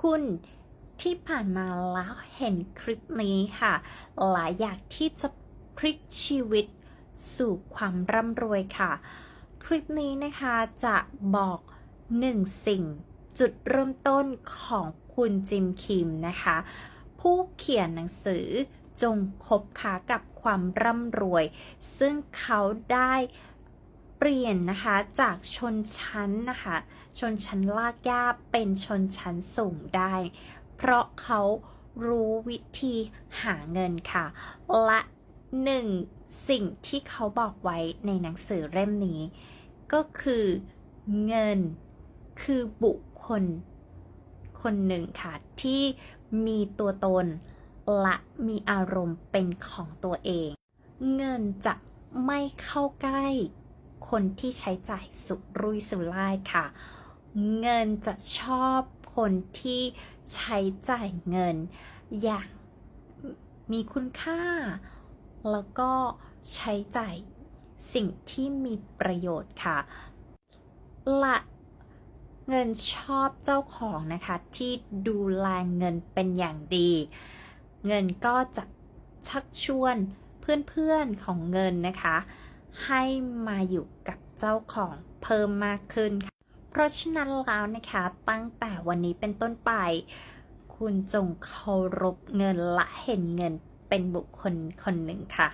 คุณที่ผ่านมาแล้วเห็นคลิปนี้ค่ะ หลายอยากที่จะพลิกชีวิตสู่ความร่ำรวยค่ะ คลิปนี้นะคะจะบอกหนึ่งสิ่งจุดเริ่มต้นของคุณจิมคิมนะคะ ผู้เขียนหนังสือจงคบค้ากับความร่ำรวย ซึ่งเขาได้ เปลี่ยนนะคะจากชนชั้นนะคะ ชนชั้นลากย่าเป็นชนชั้นสูงได้ เพราะเขารู้วิธีหาเงินค่ะ และหนึ่งสิ่งที่เขาบอกไว้ในหนังสือเล่มนี้ ก็คือเงินคือบุคคล คนหนึ่งค่ะ ที่มีตัวตน และมีอารมณ์เป็นของตัวเอง เงินจะไม่เข้าใกล้ คนที่ใช้จ่ายสุรุ่ยสุร่ายค่ะ เงินจะชอบคนที่ใช้จ่ายเงิน อย่างมีคุณค่า แล้วก็ใช้จ่ายสิ่งที่มีประโยชน์ค่ะ ละเงินชอบเจ้าของนะคะ ที่ดูแลเงินเป็นอย่างดี เงินก็จะชักชวนเพื่อนๆของเงินนะคะ ให้มาอยู่กับเจ้าของเพิ่มมากขึ้นค่ะ เพราะฉะนั้นแล้วนะคะตั้งแต่วันนี้เป็นต้นไป คุณจงเคารพเงินและเห็นเงินเป็นบุคคลคนหนึ่งค่ะ